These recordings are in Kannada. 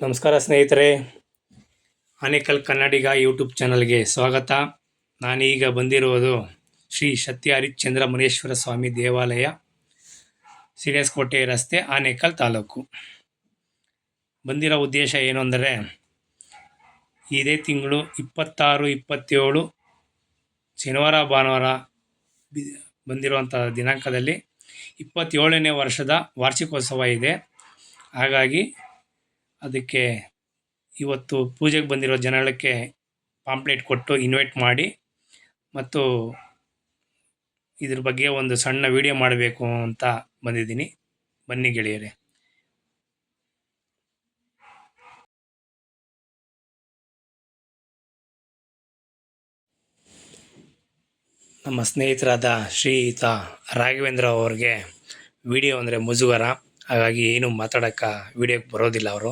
ನಮಸ್ಕಾರ ಸ್ನೇಹಿತರೆ. ಆನೇಕಲ್ ಕನ್ನಡಿಗ ಯೂಟ್ಯೂಬ್ ಚಾನಲ್ಗೆ ಸ್ವಾಗತ. ನಾನೀಗ ಬಂದಿರುವುದು ಶ್ರೀ ಸತ್ಯ ಹರಿಶ್ಚಂದ್ರ ಮುನೇಶ್ವರ ಸ್ವಾಮಿ ದೇವಾಲಯ ಸಿರಿಯಸ್ಕೋಟೆ ರಸ್ತೆ, ಆನೇಕಲ್ ತಾಲೂಕು. ಬಂದಿರೋ ಉದ್ದೇಶ ಏನು ಅಂದರೆ, ಇದೇ ತಿಂಗಳು ಇಪ್ಪತ್ತಾರು, ಇಪ್ಪತ್ತೇಳು ಶನಿವಾರ, ಭಾನುವಾರ ಬಂದಿರುವಂಥ ದಿನಾಂಕದಲ್ಲಿ ಇಪ್ಪತ್ತೇಳನೇ ವರ್ಷದ ವಾರ್ಷಿಕೋತ್ಸವ ಇದೆ. ಹಾಗಾಗಿ ಅದಕ್ಕೆ ಇವತ್ತು ಪೂಜೆಗೆ ಬಂದಿರೋ ಜನಗಳಿಗೆ ಪಾಂಪ್ಲೆಟ್ ಕೊಟ್ಟು ಇನ್ವೈಟ್ ಮಾಡಿ ಮತ್ತು ಇದ್ರ ಬಗ್ಗೆ ಒಂದು ಸಣ್ಣ ವಿಡಿಯೋ ಮಾಡಬೇಕು ಅಂತ ಬಂದಿದ್ದೀನಿ. ಬನ್ನಿ ಗೆಳೆಯರೆ. ನಮ್ಮ ಸ್ನೇಹಿತರಾದ ಶ್ರೀಯುತ ರಾಘವೇಂದ್ರ ಅವ್ರಿಗೆ ವಿಡಿಯೋ ಅಂದರೆ ಮುಜುಗರ. ಹಾಗಾಗಿ ಏನು ಮಾತಾಡೋಕ್ಕೆ ವಿಡಿಯೋಕ್ಕೆ ಬರೋದಿಲ್ಲ ಅವರು.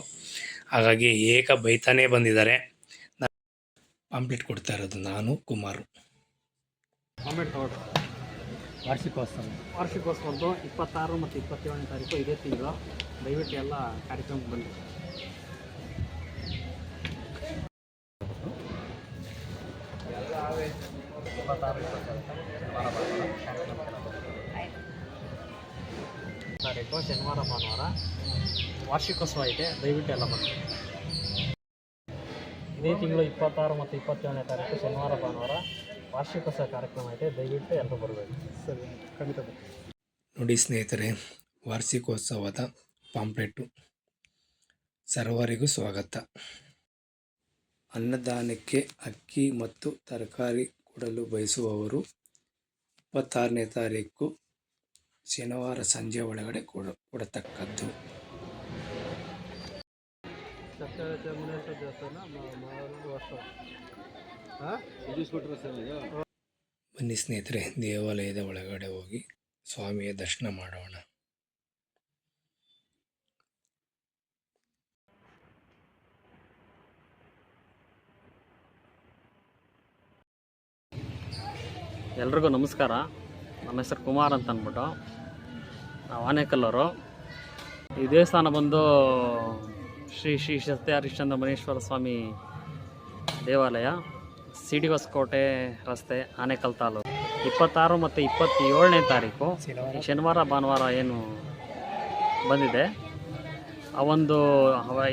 ಹಾಗಾಗಿ ಏಕ ಬೈತಾನೇ ಬಂದಿದ್ದಾರೆ. ಪಾಂಪ್ಲೆಟ್ ಕೊಡ್ತಾ ಇರೋದು ನಾನು ಕುಮಾರು. ವಾರ್ಷಿಕೋತ್ಸವ. ವಾರ್ಷಿಕೋತ್ಸವದ್ದು ಇಪ್ಪತ್ತಾರು ಮತ್ತು ಇಪ್ಪತ್ತೇಳನೇ ತಾರೀಕು ಇದೇ ತಿಂಗಳು. ದಯವಿಟ್ಟು ಎಲ್ಲ ಕಾರ್ಯಕ್ರಮಕ್ಕೆ ಬಂದು ಇಪ್ಪತ್ತಾರು ಇಪ್ಪತ್ತೇಳು. ತಾರೀಕು ಶನಿವಾರ ಭಾನುವಾರ ವಾರ್ಷಿಕೋತ್ಸವ ಇದೆ ದಯವಿಟ್ಟು ಎಲ್ಲ ಬಂದು ಇದೇ ತಿಂಗಳು ಇಪ್ಪತ್ತಾರು ಮತ್ತು ಇಪ್ಪತ್ತೇಳನೇ ತಾರೀಕು ಶನಿವಾರ ಭಾನುವಾರ ವಾರ್ಷಿಕೋತ್ಸವ ಕಾರ್ಯಕ್ರಮ ಇದೆ ದಯವಿಟ್ಟು ಎಲ್ಲರೂ ಬರಬೇಕು. ಸರಿ ಖಂಡಿತ ನೋಡಿ ಸ್ನೇಹಿತರೆ ವಾರ್ಷಿಕೋತ್ಸವದ ಪಾಂಪ್ಲೆಟ್ಟು ಸರ್ವರಿಗೂ ಸ್ವಾಗತ. ಅನ್ನದಾನಕ್ಕೆ ಅಕ್ಕಿ ಮತ್ತು ತರಕಾರಿ ಕೊಡಲು ಬಯಸುವವರು ಇಪ್ಪತ್ತಾರನೇ ತಾರೀಕು ಶನಿವಾರ ಸಂಜೆ ಒಳಗಡೆ ಕೊಡ, ಕೊಡತಕ್ಕದ್ದು. ಬನ್ನಿ ಸ್ನೇಹಿತರೆ, ದೇವಾಲಯದ ಒಳಗಡೆ ಹೋಗಿ ಸ್ವಾಮಿಯ ದರ್ಶನ ಮಾಡೋಣ. ಎಲ್ರಿಗೂ ನಮಸ್ಕಾರ. ನನ್ನ ಹೆಸರು ಕುಮಾರ್ ಅಂತ ಅಂದ್ಬಿಟ್ಟು ನಾವು ಆನೇಕಲ್ಲವರು ಈ ದೇವಸ್ಥಾನ ಬಂದು ಶ್ರೀ ಶ್ರೀ ಸತ್ಯ ಹರಿಶ್ಚಂದ್ರ ಮನೇಶ್ವರ ಸ್ವಾಮಿ ದೇವಾಲಯ ಸಿ ಡಿ ಹೊಸಕೋಟೆ ರಸ್ತೆ ಆನೇಕಲ್ ತಾಲೂಕು. ಇಪ್ಪತ್ತಾರು ಮತ್ತು ಇಪ್ಪತ್ತೇಳನೇ ತಾರೀಕು ಶನಿವಾರ. ಶನಿವಾರ ಭಾನುವಾರ ಏನು ಬಂದಿದೆ. ಆ ಒಂದು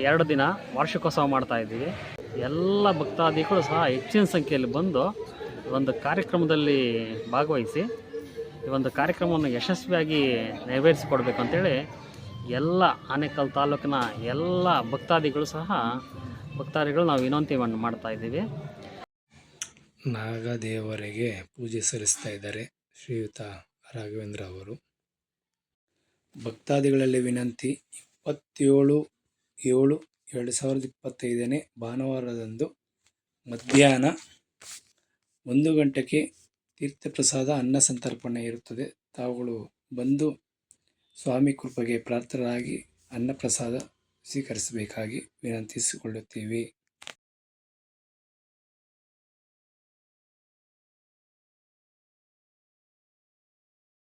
ಎರಡು ದಿನ ವಾರ್ಷಿಕೋತ್ಸವ ಮಾಡ್ತಾ ಇದ್ದೀವಿ. ಎಲ್ಲ ಭಕ್ತಾದಿಗಳು ಸಹ ಹೆಚ್ಚಿನ ಸಂಖ್ಯೆಯಲ್ಲಿ ಬಂದು ಒಂದು ಕಾರ್ಯಕ್ರಮದಲ್ಲಿ ಭಾಗವಹಿಸಿ ಈ ಒಂದು ಕಾರ್ಯಕ್ರಮವನ್ನು ಯಶಸ್ವಿಯಾಗಿ ನೆರವೇರಿಸಿಕೊಡ್ಬೇಕು ಅಂತೇಳಿ ಎಲ್ಲ ಆನೇಕಲ್ ತಾಲೂಕಿನ ಎಲ್ಲ ಭಕ್ತಾದಿಗಳು ಸಹ ಭಕ್ತಾದಿಗಳು ನಾವು ವಿನಂತಿಯನ್ನು ಮಾಡ್ತಾ ಇದ್ದೀವಿ. ನಾಗದೇವರಿಗೆ ಪೂಜೆ ಸಲ್ಲಿಸ್ತಾ ಇದ್ದಾರೆ ಶ್ರೀಯುತ ರಾಘವೇಂದ್ರ ಅವರು. ಭಕ್ತಾದಿಗಳಲ್ಲಿ ವಿನಂತಿ ಇಪ್ಪತ್ತೇಳು ಏಳು ಎರಡು ಸಾವಿರದ ಇಪ್ಪತ್ತೈದನೇ ಭಾನುವಾರದಂದು ಮಧ್ಯಾಹ್ನ ಒಂದು ಗಂಟೆಗೆ ತೀರ್ಥಪ್ರಸಾದ ಅನ್ನ ಸಂತರ್ಪಣೆ ಇರುತ್ತದೆ. ತಾವುಗಳು ಬಂದು ಸ್ವಾಮಿ ಕೃಪೆಗೆ ಪ್ರಾರ್ಥರಾಗಿ ಅನ್ನಪ್ರಸಾದ ಸ್ವೀಕರಿಸಬೇಕಾಗಿ ವಿನಂತಿಸಿಕೊಳ್ಳುತ್ತೀವಿ.